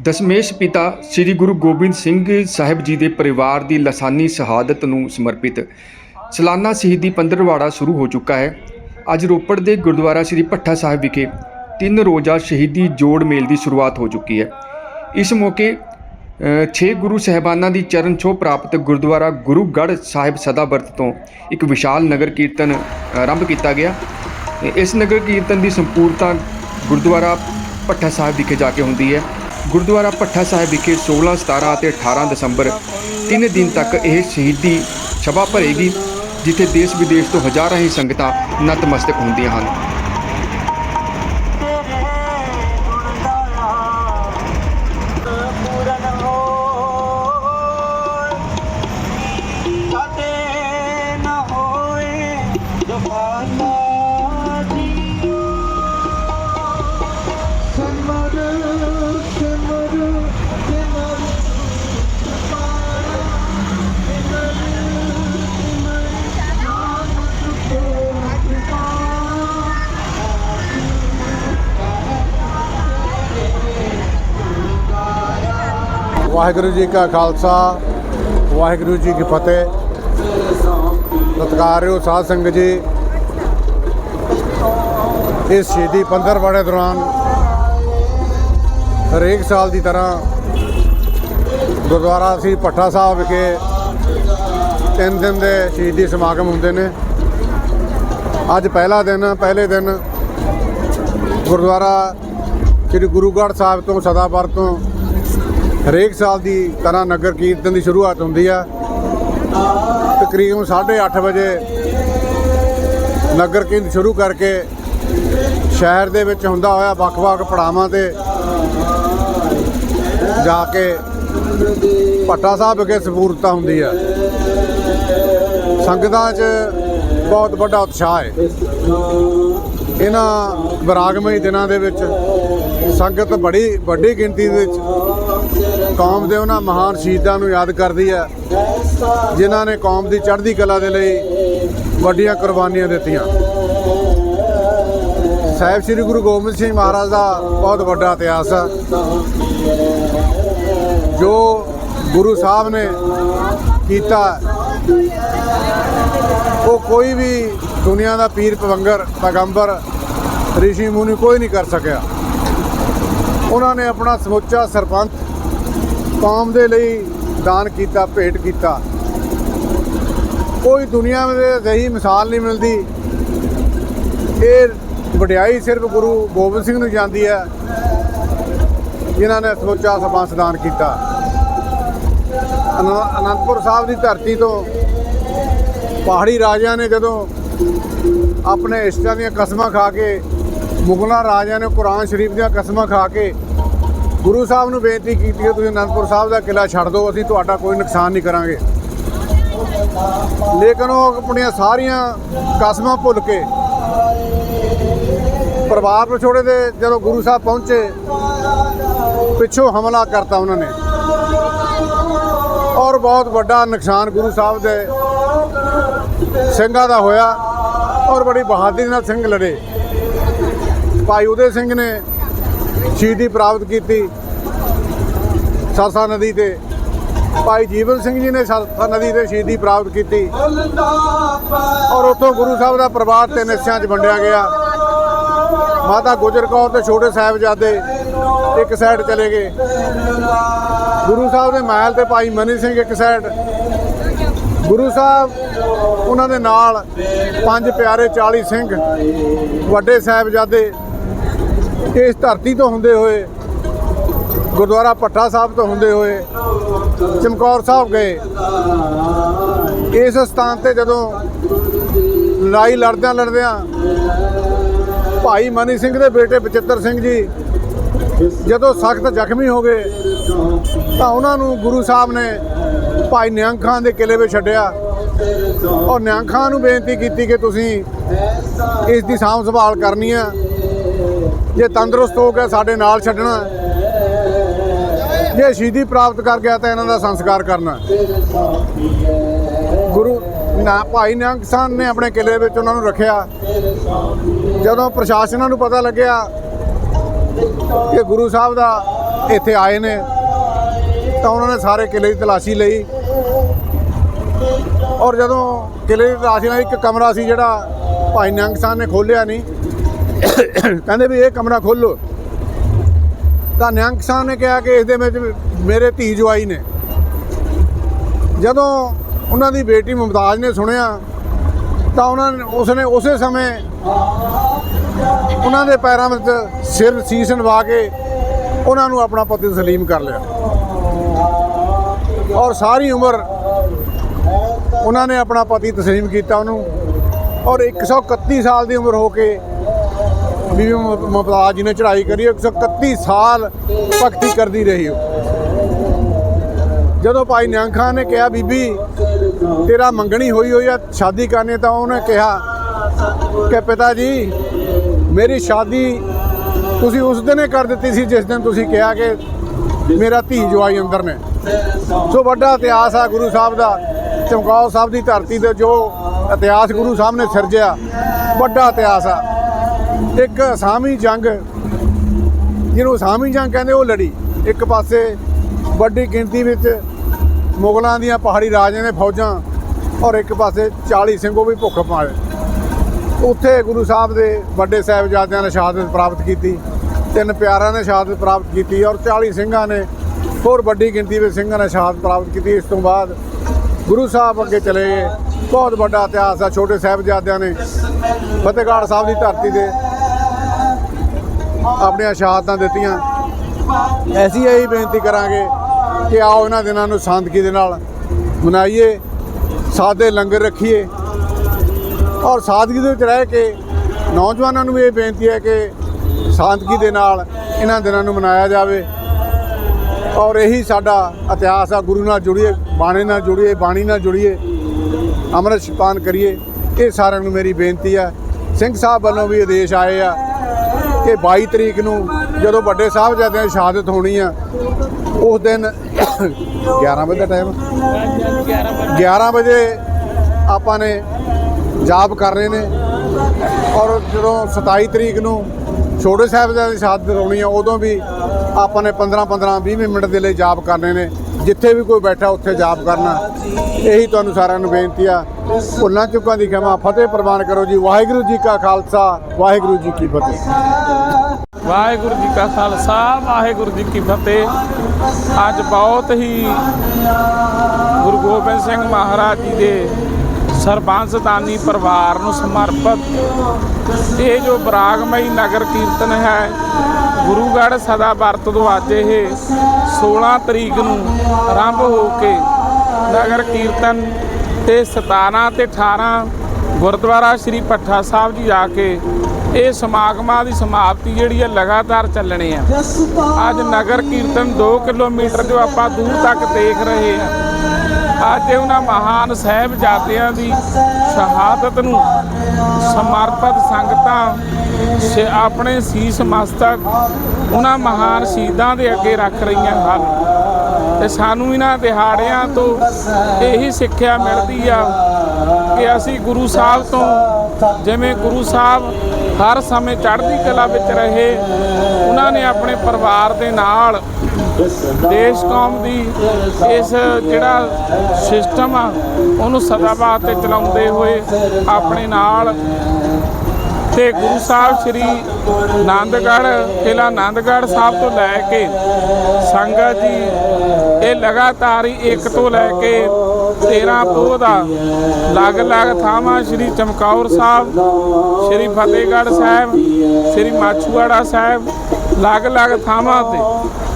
ਦਸ਼ਮੇਸ਼ ਪਿਤਾ ਸ੍ਰੀ ਗੁਰੂ ਗੋਬਿੰਦ ਸਿੰਘ ਸਾਹਿਬ ਜੀ ਦੇ ਪਰਿਵਾਰ ਦੀ ਲਸਾਨੀ ਸ਼ਹਾਦਤ ਨੂੰ ਸਮਰਪਿਤ ਸਾਲਾਨਾ ਸ਼ਹੀਦੀ ਪੰਦਰਵਾੜਾ ਸ਼ੁਰੂ ਹੋ ਚੁੱਕਾ ਹੈ। ਅੱਜ ਰੋਪੜ ਦੇ ਗੁਰਦੁਆਰਾ ਸ੍ਰੀ ਭੱਠਾ ਸਾਹਿਬ ਵਿਖੇ ਤਿੰਨ ਰੋਜ਼ਾ ਸ਼ਹੀਦੀ ਜੋੜ ਮੇਲ ਦੀ ਸ਼ੁਰੂਆਤ ਹੋ ਚੁੱਕੀ ਹੈ। ਇਸ ਮੌਕੇ ਅ, ਛੇ ਗੁਰੂ ਸਹਿਬਾਨਾਂ ਦੀ ਚਰਨ ਛੋਹ ਪ੍ਰਾਪਤ ਗੁਰਦੁਆਰਾ ਗੁਰੂਗੜ੍ਹ ਸਾਹਿਬ ਸਦਾਬਰਤ ਤੋਂ ਇੱਕ ਵਿਸ਼ਾਲ ਨਗਰ ਕੀਰਤਨ ਆਰੰਭ ਕੀਤਾ ਗਿਆ। ਇਸ ਨਗਰ ਕੀਰਤਨ ਦੀ ਸੰਪੂਰਨਤਾ ਗੁਰਦੁਆਰਾ ਭੱਠਾ ਸਾਹਿਬ ਵਿਖੇ ਜਾ ਕੇ ਹੁੰਦੀ ਹੈ। ਗੁਰਦੁਆਰਾ ਭੱਠਾ ਸਾਹਿਬ ਵਿਖੇ 16 17 ਅਤੇ 18 ਦਸੰਬਰ ਤਿੰਨ ਦਿਨ ਤੱਕ ਇਹ ਸ਼ਹੀਦੀ ਸਭਾ ਭਰੇਗੀ, ਜਿੱਥੇ ਦੇਸ਼ ਵਿਦੇਸ਼ ਤੋਂ ਹਜ਼ਾਰਾਂ ਹੀ ਸੰਗਤਾਂ ਨਤਮਸਤਕ ਹੁੰਦੀਆਂ ਹਨ। ਵਾਹਿਗੁਰੂ ਜੀ ਕਾ ਖਾਲਸਾ, ਵਾਹਿਗੁਰੂ ਜੀ ਕੀ ਫਤਿਹ। ਸਤਿਕਾਰਯੋਗ ਸਾਧ ਸੰਗਤ ਜੀ। ਇਸ ਸ਼ਹੀਦੀ ਪੰਦਰਵਾੜੇ ਦੌਰਾਨ ਹਰੇਕ ਸਾਲ ਦੀ ਤਰ੍ਹਾਂ ਗੁਰਦੁਆਰਾ ਸ੍ਰੀ ਭੱਠਾ ਸਾਹਿਬ ਵਿਖੇ ਤਿੰਨ ਦਿਨ ਦੇ ਸ਼ਹੀਦੀ ਸਮਾਗਮ ਹੁੰਦੇ ਨੇ। ਅੱਜ ਪਹਿਲਾ ਦਿਨ, ਪਹਿਲੇ ਦਿਨ ਗੁਰਦੁਆਰਾ ਸ੍ਰੀ ਗੁਰੂਗੜ੍ਹ ਸਾਹਿਬ ਤੋਂ ਸਦਾਬਰ ਤੋਂ ਹਰੇਕ ਸਾਲ ਦੀ ਤਰ੍ਹਾਂ ਨਗਰ ਕੀਰਤਨ ਦੀ ਸ਼ੁਰੂਆਤ ਹੁੰਦੀ ਆ। ਤਕਰੀਬਨ 8:30 ਵਜੇ ਨਗਰ ਕੀਰਤਨ ਸ਼ੁਰੂ ਕਰਕੇ ਸ਼ਹਿਰ ਦੇ ਵਿੱਚ ਹੁੰਦਾ ਹੋਇਆ ਵੱਖ-ਵੱਖ ਪੜਾਵਾਂ ਤੇ ਜਾ ਕੇ ਭੱਟਾ ਸਾਹਿਬ ਵਿਖੇ ਸਪੂਰਤਾ ਹੁੰਦੀ ਆ। ਸੰਗਤਾਂ 'ਚ ਬਹੁਤ ਵੱਡਾ ਉਤਸ਼ਾਹ ਹੈ। ਇਹਨਾਂ ਵਿਰਾਗਮਈ ਦਿਨਾਂ ਦੇ ਵਿੱਚ ਸੰਗਤ ਬੜੀ ਵੱਡੀ ਗਿਣਤੀ ਦੇ ਵਿੱਚ ਕੌਮ ਦੇ ਉਹਨਾਂ ਮਹਾਨ ਸ਼ਹੀਦਾਂ ਨੂੰ ਯਾਦ ਕਰਦੀ ਹੈ, ਜਿਨ੍ਹਾਂ ਨੇ ਕੌਮ ਦੀ ਚੜ੍ਹਦੀ ਕਲਾ ਦੇ ਲਈ ਵੱਡੀਆਂ ਕੁਰਬਾਨੀਆਂ ਦਿੱਤੀਆਂ। ਸਾਹਿਬ ਸ੍ਰੀ ਗੁਰੂ ਗੋਬਿੰਦ ਸਿੰਘ ਮਹਾਰਾਜ ਦਾ ਬਹੁਤ ਵੱਡਾ ਇਤਿਹਾਸ ਹੈ, ਜੋ ਗੁਰੂ ਸਾਹਿਬ ਨੇ ਕੀਤਾ ਉਹ ਕੋਈ ਵੀ ਦੁਨੀਆ ਦਾ ਪੀਰ ਪਵੰਗਰ ਪੈਗੰਬਰ, ਰਿਸ਼ੀ ਮੁਨੀ ਕੋਈ ਨਹੀਂ ਕਰ ਸਕਿਆ। ਉਹਨਾਂ ਨੇ ਆਪਣਾ ਸਮੁੱਚਾ ਸਰਪੰਚ ਕੌਮ ਦੇ ਲਈ ਦਾਨ ਕੀਤਾ, ਭੇਟ ਕੀਤਾ। ਕੋਈ ਦੁਨੀਆ ਦੇ ਅਜਿਹੀ ਮਿਸਾਲ ਨਹੀਂ ਮਿਲਦੀ। ਇਹ ਵਡਿਆਈ ਸਿਰਫ ਗੁਰੂ ਗੋਬਿੰਦ ਸਿੰਘ ਨੂੰ ਜਾਂਦੀ ਹੈ, ਜਿਨ੍ਹਾਂ ਨੇ ਸਮੁੱਚਾ ਸਰਪੰਚ ਦਾਨ ਕੀਤਾ। ਅਨੰਦਪੁਰ ਸਾਹਿਬ ਦੀ ਧਰਤੀ ਤੋਂ ਪਹਾੜੀ ਰਾਜਿਆਂ ਨੇ ਜਦੋਂ ਆਪਣੇ ਇਸ਼ਟਾਂ ਦੀਆਂ ਕਸਮਾਂ ਖਾ ਕੇ, ਮੁਗਲਾਂ ਰਾਜਿਆਂ ਨੇ ਕੁਰਾਨ ਸ਼ਰੀਫ ਦੀਆਂ ਕਸਮਾਂ ਖਾ ਕੇ ਗੁਰੂ ਸਾਹਿਬ ਨੂੰ ਬੇਨਤੀ ਕੀਤੀ ਕਿ ਤੁਸੀਂ ਅਨੰਦਪੁਰ ਸਾਹਿਬ ਦਾ ਕਿਲਾ ਛੱਡ ਦਿਓ, ਅਸੀਂ ਤੁਹਾਡਾ ਕੋਈ ਨੁਕਸਾਨ ਨਹੀਂ ਕਰਾਂਗੇ। ਲੇਕਿਨ ਉਹ ਆਪਣੀਆਂ ਸਾਰੀਆਂ ਕਸਮਾਂ ਭੁੱਲ ਕੇ ਪਰਿਵਾਰ ਵਿਛੋੜੇ ਦੇ ਜਦੋਂ ਗੁਰੂ ਸਾਹਿਬ ਪਹੁੰਚੇ, ਪਿੱਛੋਂ ਹਮਲਾ ਕਰਤਾ ਉਹਨਾਂ ਨੇ। ਔਰ ਬਹੁਤ ਵੱਡਾ ਨੁਕਸਾਨ ਗੁਰੂ ਸਾਹਿਬ ਦੇ ਸਿੰਘਾਂ ਦਾ ਹੋਇਆ ਔਰ ਬੜੀ ਬਹਾਦਰੀ ਨਾਲ ਸਿੰਘ ਲੜੇ। ਭਾਈ ਉਦੇ ਸਿੰਘ ਨੇ ਸ਼ਹੀਦੀ ਪ੍ਰਾਪਤ ਕੀਤੀ ਸਰਸਾ ਨਦੀ ਤੇ। ਭਾਈ ਜੀਵਨ ਸਿੰਘ ਜੀ ਨੇ ਸਰਸਾ ਨਦੀ ਤੇ ਸ਼ਹੀਦੀ ਪ੍ਰਾਪਤ ਕੀਤੀ। ਔਰ ਉੱਥੋਂ ਗੁਰੂ ਸਾਹਿਬ ਦਾ ਪਰਿਵਾਰ ਤਿੰਨ ਹਿੱਸਿਆਂ 'ਚ ਵੰਡਿਆ ਗਿਆ। ਮਾਤਾ ਗੁਜਰ ਕੌਰ ਤੇ ਛੋਟੇ ਸਾਹਿਬਜ਼ਾਦੇ ਇੱਕ ਸਾਈਡ ਚਲੇ ਗਏ। ਗੁਰੂ ਸਾਹਿਬ ਦੇ ਮਹਿਲ ਤੇ ਭਾਈ ਮਨੀ ਸਿੰਘ ਇੱਕ ਸਾਈਡ ਗੁਰੂ ਸਾਹਿਬ ਉਹਨਾਂ ਦੇ ਨਾਲ ਪੰਜ ਪਿਆਰੇ 40 ਸਿੰਘ, ਵੱਡੇ ਸਾਹਿਬਜ਼ਾਦੇ ਇਸ ਧਰਤੀ ਤੋਂ ਹੁੰਦੇ ਹੋਏ, ਗੁਰਦੁਆਰਾ ਭੱਠਾ ਸਾਹਿਬ ਤੋਂ ਹੁੰਦੇ ਹੋਏ, ਚਮਕੌਰ ਸਾਹਿਬ ਗਏ। ਇਸ ਸਥਾਨ ਤੇ ਜਦੋਂ ਲੜਾਈ ਲੜਦਿਆਂ ਲੜਦਿਆਂ ਭਾਈ ਮਨੀ ਸਿੰਘ ਦੇ ਬੇਟੇ ਬਚਿੱਤਰ ਸਿੰਘ ਜੀ ਜਦੋਂ ਸਖਤ ਜ਼ਖਮੀ ਹੋ ਗਏ, ਤਾਂ ਉਹਨਾਂ ਨੂੰ ਗੁਰੂ ਸਾਹਿਬ ਨੇ ਭਾਈ ਨਿਹੰਗ ਖਾਨ ਦੇ ਕਿਲੇ ਵਿੱਚ ਛੱਡਿਆ। ਔਰ ਨਿਹੰਗ ਖਾਨ ਨੂੰ ਬੇਨਤੀ ਕੀਤੀ ਕਿ ਤੁਸੀਂ ਇਸ ਦੀ ਸਾਂਭ ਸੰਭਾਲ ਕਰਨੀ ਆ। ਜੇ ਤੰਦਰੁਸਤ ਹੋ ਗਿਆ ਸਾਡੇ ਨਾਲ ਛੱਡਣਾ ਜੇ ਸ਼ਹੀਦੀ ਪ੍ਰਾਪਤ ਕਰ ਗਿਆ ਤਾਂ ਇਹਨਾਂ ਦਾ ਸੰਸਕਾਰ ਕਰਨਾ ਗੁਰੂ ਨਾ ਭਾਈ ਨਿਹੰਗ ਖਾਨ ਨੇ ਆਪਣੇ ਕਿਲੇ ਵਿੱਚ ਉਹਨਾਂ ਨੂੰ ਰੱਖਿਆ। ਜਦੋਂ ਪ੍ਰਸ਼ਾਸਨਾਂ ਨੂੰ ਪਤਾ ਲੱਗਿਆ ਕਿ ਗੁਰੂ ਸਾਹਿਬ ਦਾ ਇੱਥੇ ਆਏ ਨੇ, ਤਾਂ ਉਹਨਾਂ ਨੇ ਸਾਰੇ ਕਿਲੇ ਦੀ ਤਲਾਸ਼ੀ ਲਈ। ਔਰ ਜਦੋਂ ਕਿਲੇ ਦੀ ਤਲਾਸ਼ੀ ਨਾਲ ਇੱਕ ਕਮਰਾ ਸੀ ਜਿਹੜਾ ਭਾਈ ਨੰਗ ਸਾਹਿਬ ਨੇ ਖੋਲ੍ਹਿਆ ਨਹੀਂ ਕਹਿੰਦੇ ਵੀ ਇਹ ਕਮਰਾ ਖੋਲੋ ਤਾਂ ਨਿਹੰਗ ਸਾਹਿਬ ਨੇ ਕਿਹਾ ਕਿ ਇਸ ਦੇ ਵਿੱਚ ਮੇਰੇ ਧੀ ਜਵਾਈ ਨੇ। ਜਦੋਂ ਉਹਨਾਂ ਦੀ ਬੇਟੀ ਮੁਮਤਾਜ਼ ਨੇ ਸੁਣਿਆ, ਤਾਂ ਉਹਨਾਂ ਨੇ ਉਸਨੇ ਉਸੇ ਸਮੇਂ ਉਹਨਾਂ ਦੇ ਪੈਰਾਂ ਵਿੱਚ ਸਿਰ ਸੀਸ ਨਵਾ ਕੇ ਉਹਨਾਂ ਨੂੰ ਆਪਣਾ ਪਤੀ ਤਸਲੀਮ ਕਰ ਲਿਆ। ਔਰ ਸਾਰੀ ਉਮਰ ਉਹਨਾਂ ਨੇ ਆਪਣਾ ਪਤੀ ਤਸਲੀਮ ਕੀਤਾ ਉਹਨੂੰ। ਔਰ 131 ਸਾਲ ਦੀ ਉਮਰ ਹੋ ਕੇ ਬੀਬੀ ਮੁਮ- ਮੁਮਤਾਜ਼ ਜੀ ਨੇ ਚੜ੍ਹਾਈ ਕਰੀ 131 ਸਾਲ ਭਗਤੀ ਕਰਦੀ ਰਹੀ ਉਹ। ਜਦੋਂ ਭਾਈ ਨਿਹੰਗ ਖਾਨ ਨੇ ਕਿਹਾ, ਬੀਬੀ, ਤੇਰਾ ਮੰਗਣੀ ਹੋਈ ਹੋਈ ਆ, ਸ਼ਾਦੀ ਕਰਨੀ ਤਾਂ ਉਹਨੇ ਕਿਹਾ ਕਿ ਪਿਤਾ ਜੀ, ਮੇਰੀ ਸ਼ਾਦੀ ਤੁਸੀਂ ਉਸ ਦਿਨ ਹੀ ਕਰ ਦਿੱਤੀ ਸੀ, ਜਿਸ ਦਿਨ ਤੁਸੀਂ ਕਿਹਾ ਕਿ ਮੇਰਾ ਧੀ ਜਵਾਈ ਅੰਦਰ ਨੇ। ਸੋ ਵੱਡਾ ਇਤਿਹਾਸ ਆ ਗੁਰੂ ਸਾਹਿਬ ਦਾ, ਚਮਕੌਰ ਸਾਹਿਬ ਦੀ ਧਰਤੀ ਤੇ ਜੋ ਇਤਿਹਾਸ ਗੁਰੂ ਸਾਹਿਬ ਨੇ ਸਿਰਜਿਆ, ਵੱਡਾ ਇਤਿਹਾਸ ਆ। ਇੱਕ ਅਸਾਮੀ ਜੰਗ, ਜਿਹਨੂੰ ਅਸਾਮੀ ਜੰਗ ਕਹਿੰਦੇ ਉਹ ਲੜੀ। ਇੱਕ ਪਾਸੇ ਵੱਡੀ ਗਿਣਤੀ ਵਿੱਚ ਮੁਗਲਾਂ ਦੀਆਂ ਪਹਾੜੀ ਰਾਜਿਆਂ ਦੇ ਫੌਜਾਂ ਔਰ ਇੱਕ ਪਾਸੇ 40 ਸਿੰਘੋ ਵੀ ਭੁੱਖ ਪਾਏ ਉੱਥੇ ਗੁਰੂ ਸਾਹਿਬ ਦੇ ਵੱਡੇ ਸਾਹਿਬਜ਼ਾਦਿਆਂ ਨੇ ਸ਼ਹਾਦਤ ਪ੍ਰਾਪਤ ਕੀਤੀ, ਤਿੰਨ ਪਿਆਰਿਆਂ ਨੇ ਸ਼ਹਾਦਤ ਪ੍ਰਾਪਤ ਕੀਤੀ ਔਰ 40 ਸਿੰਘਾਂ ਨੇ ਹੋਰ ਵੱਡੀ ਗਿਣਤੀ ਵਿੱਚ ਸਿੰਘਾਂ ਨੇ ਸ਼ਹਾਦਤ ਪ੍ਰਾਪਤ ਕੀਤੀ। ਇਸ ਤੋਂ ਬਾਅਦ ਗੁਰੂ ਸਾਹਿਬ ਅੱਗੇ ਚਲੇ ਗਏ। ਬਹੁਤ ਵੱਡਾ ਇਤਿਹਾਸ ਆ, ਛੋਟੇ ਸਾਹਿਬਜ਼ਾਦਿਆਂ ਨੇ ਫਤਿਹਗੜ੍ਹ ਸਾਹਿਬ ਦੀ ਧਰਤੀ ਤੇ ਆਪਣੀਆਂ ਸ਼ਹਾਦਤਾਂ ਦਿੱਤੀਆਂ। ਐਸੀ ਇਹੀ ਬੇਨਤੀ ਕਰਾਂਗੇ ਕਿ ਆਓ ਇਹਨਾਂ ਦਿਨਾਂ ਨੂੰ ਸਾਦਗੀ ਦੇ ਨਾਲ ਮਨਾਈਏ, ਸਾਦੇ ਲੰਗਰ ਰੱਖੀਏ। ਔਰ ਸਾਦਗੀ ਦੇ ਵਿੱਚ ਰਹਿ ਕੇ ਨੌਜਵਾਨਾਂ ਨੂੰ ਵੀ ਇਹ ਬੇਨਤੀ ਹੈ ਕਿ ਸਾਂਦਗੀ ਦੇ ਨਾਲ ਇਹਨਾਂ ਦਿਨਾਂ ਨੂੰ ਮਨਾਇਆ ਜਾਵੇ। ਔਰ ਇਹੀ ਸਾਡਾ ਇਤਿਹਾਸ ਆ, ਗੁਰੂ ਨਾਲ ਜੁੜੀਏ, ਬਾਣੀ ਨਾਲ ਜੁੜੀਏ, ਬਾਣੀ ਨਾਲ ਜੁੜੀਏ, ਅੰਮ੍ਰਿਤ ਛਪਾਨ ਕਰੀਏ। ਇਹ ਸਾਰਿਆਂ ਨੂੰ ਮੇਰੀ ਬੇਨਤੀ ਆ। ਸਿੰਘ ਸਾਹਿਬ ਵੱਲੋਂ ਵੀ ਆਦੇਸ਼ ਆਏ ਆ। ਕਿ 22 ਤਰੀਕ ਨੂੰ ਜਦੋਂ ਵੱਡੇ ਸਾਹਿਬਜ਼ਾਦਿਆਂ ਦੀ ਸ਼ਹਾਦਤ ਹੋਣੀ ਆ, ਉਸ ਦਿਨ 11 ਵਜੇ ਦਾ ਟਾਈਮ 11 ਵਜੇ ਆਪਾਂ ਨੇ ਜਾਪ ਕਰਨੇ ਨੇ ਔਰ ਜਦੋਂ 27 ਤਰੀਕ ਨੂੰ ਛੋਟੇ ਸਾਹਿਬਜ਼ਾਦਿਆਂ ਦੀ ਸ਼ਹਾਦਤ ਹੋਣੀ ਆ, ਉਦੋਂ ਵੀ ਆਪਾਂ ਨੇ 15 15 20 ਮਿੰਟ ਦੇ ਲਈ ਜਾਪ ਕਰਨੇ ਨੇ। ਜਿੱਥੇ ਵੀ ਕੋਈ ਬੈਠਾ ਉੱਥੇ ਜਾਪ ਕਰਨਾ। ਇਹੀ ਤੁਹਾਨੂੰ ਸਾਰਿਆਂ ਨੂੰ ਬੇਨਤੀ ਆ। ਭੁੱਲਾਂ ਚੁੱਕਾਂ ਦੀ ਖਿਮਾ ਫਤਿਹ ਪ੍ਰਵਾਨ ਕਰੋ ਜੀ। ਵਾਹਿਗੁਰੂ ਜੀ ਕਾ ਖਾਲਸਾ, ਵਾਹਿਗੁਰੂ ਜੀ ਕੀ ਫਤਿਹ। ਵਾਹਿਗੁਰੂ ਜੀ ਕਾ ਖਾਲਸਾ, ਵਾਹਿਗੁਰੂ ਜੀ ਕੀ ਫਤਿਹ। ਅੱਜ ਬਹੁਤ ਹੀ ਗੁਰੂ ਗੋਬਿੰਦ ਸਿੰਘ ਮਹਾਰਾਜ ਜੀ ਦੇ ਸਰਬੰਸਦਾਨੀ ਪਰਿਵਾਰ ਨੂੰ ਸਮਰਪਿਤ ਇਹ ਜੋ ਬਰਾਗਮਈ ਨਗਰ ਕੀਰਤਨ ਹੈ ਗੁਰੂਗੜ੍ਹ ਸਦਾ ਵਰਤ ਤੋਂ ਅੱਜ ਇਹ 16 ਤਰੀਕ ਨੂੰ ਆਰੰਭ ਹੋ ਕੇ ਨਗਰ ਕੀਰਤਨ ਤੇ 17 ਤੇ 18 ਗੁਰਦੁਆਰਾ ਸ੍ਰੀ ਭੱਠਾ ਸਾਹਿਬ ਜੀ ਜਾ ਕੇ ਇਹ ਸਮਾਗਮਾਂ ਦੀ ਸਮਾਪਤੀ ਜਿਹੜੀ ਹੈ ਲਗਾਤਾਰ ਚੱਲਣੀ ਆ ਅੱਜ ਨਗਰ ਕੀਰਤਨ 2 ਕਿਲੋਮੀਟਰ ਜੋ ਆਪਾਂ ਦੂਰ ਤੱਕ ਦੇਖ ਰਹੇ ਹਾਂ ਅੱਜ ਉਹਨਾਂ ਮਹਾਨ ਸਾਹਿਬਜ਼ਾਦਿਆਂ ਦੀ ਸ਼ਹਾਦਤ ਨੂੰ ਸਮਰਪਿਤ ਸੰਗਤਾਂ ਆਪਣੇ ਸੀਸ ਮਸਤਕ ਉਹਨਾਂ ਮਹਾਨ ਸ਼ਹੀਦਾਂ ਦੇ ਅੱਗੇ ਰੱਖ ਰਹੀਆਂ ਹਨ। ਤੇ ਸਾਨੂੰ ਇਹਨਾਂ ਦਿਹਾੜਿਆਂ ਤੋਂ ਇਹੀ ਸਿੱਖਿਆ ਮਿਲਦੀ ਆ ਕਿ ਅਸੀਂ ਗੁਰੂ ਸਾਹਿਬ ਤੋਂ ਜਿਵੇਂ ਗੁਰੂ ਸਾਹਿਬ ਹਰ ਸਮੇਂ ਚੜ੍ਹਦੀ ਕਲਾ ਵਿੱਚ ਰਹੇ, ਉਹਨਾਂ ਨੇ ਆਪਣੇ ਪਰਿਵਾਰ ਦੇ ਨਾਲ ਦੇਸ਼ ਕੌਮ ਦੀ ਇਸ ਜਿਹੜਾ ਸਿਸਟਮ ਆ, ਉਹਨੂੰ ਸਦਾ ਵਾਸਤੇ ਚਲਾਉਂਦੇ ਹੋਏ ਆਪਣੇ ਨਾਲ ਤੇ ਗੁਰੂ ਸਾਹਿਬ ਸ੍ਰੀ ਆਨੰਦਗੜ੍ਹ ਕਿਲਾ ਆਨੰਦਗੜ੍ਹ ਸਾਹਿਬ ਤੋਂ ਲੈ ਕੇ ਸੰਗਤ ਜੀ, ਇਹ ਲਗਾਤਾਰ ਹੀ ਇੱਕ ਤੋਂ ਲੈ ਕੇ 13 ਪੋਹ ਦਾ ਅਲੱਗ-ਅਲੱਗ ਥਾਵਾਂ ਸ੍ਰੀ ਚਮਕੌਰ ਸਾਹਿਬ, ਸ੍ਰੀ ਫਤਿਹਗੜ੍ਹ ਸਾਹਿਬ, ਸ੍ਰੀ ਮਾਛੂਆੜਾ ਸਾਹਿਬ ਅਲੱਗ-ਅਲੱਗ ਥਾਵਾਂ ਤੇ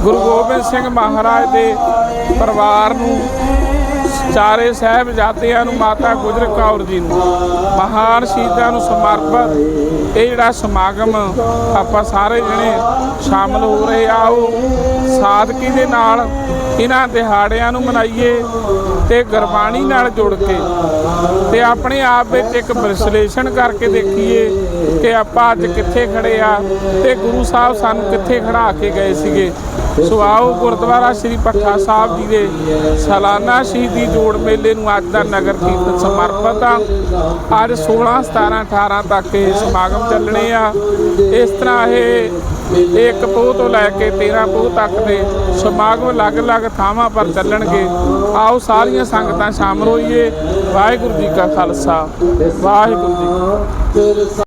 ਗੁਰੂ ਗੋਬਿੰਦ ਸਿੰਘ ਮਹਾਰਾਜ ਦੇ ਪਰਿਵਾਰ ਨੂੰ ਚਾਰੇ ਸਾਹਿਬਜ਼ਾਦਿਆਂ ਨੂੰ ਮਾਤਾ ਗੁਜਰ ਕੌਰ ਜੀ ਨੂੰ, ਮਹਾਨ ਸ਼ਹੀਦਾਂ ਨੂੰ ਸਮਰਪਿਤ। ਇਹ ਜਿਹੜਾ ਸਮਾਗਮ ਆਪਾਂ ਸਾਰੇ ਜਣੇ ਸ਼ਾਮਲ ਹੋ ਰਹੇ ਆਓ ਸਾਦਗੀ ਦੇ ਨਾਲ ਇਹਨਾਂ ਦਿਹਾੜਿਆਂ ਨੂੰ ਮਨਾਈਏ ਤੇ ਗੁਰਬਾਣੀ ਨਾਲ ਜੁੜ ਕੇ ਤੇ ਆਪਣੇ ਆਪ ਵਿੱਚ ਇੱਕ ਵਿਸ਼ਲੇਸ਼ਣ ਕਰਕੇ ਦੇਖੀਏ ਕਿ ਆਪਾਂ ਅੱਜ ਕਿੱਥੇ ਖੜੇ ਆ ਤੇ ਗੁਰੂ ਸਾਹਿਬ ਸਾਨੂੰ ਕਿੱਥੇ ਖੜਾ ਕੇ ਗਏ ਸੀਗੇ। ਸੋ ਆਓ ਗੁਰਦੁਆਰਾ ਸ੍ਰੀ ਪੱਠਾ ਸਾਹਿਬ ਜੀ ਦੇ ਸਾਲਾਨਾ ਸ਼ਹੀਦੀ ਜੋੜ ਮੇਲੇ ਨੂੰ ਅੱਜ ਦਾ ਨਗਰ ਕੀਰਤਨ ਸਮਰਪਿਤ ਆ। ਅੱਜ 16 17 18 ਤੱਕ ਇਹ ਸਮਾਗਮ ਚੱਲਣੇ ਆ। ਇਸ ਤਰ੍ਹਾਂ ਇਹ ਇੱਕ ਪੋਹ ਤੋਂ ਲੈ ਕੇ 13 ਪੋਹ ਤੱਕ ਦੇ ਸਮਾਗਮ ਅਲੱਗ-ਅਲੱਗ ਥਾਵਾਂ ਪਰ ਚੱਲਣਗੇ। ਆਓ ਸਾਰੀਆਂ ਸੰਗਤਾਂ ਸ਼ਾਮਲ ਹੋਈਏ। ਵਾਹਿਗੁਰੂ ਜੀ ਕਾ ਖਾਲਸਾ। ਵਾਹਿਗੁਰੂ ਜੀ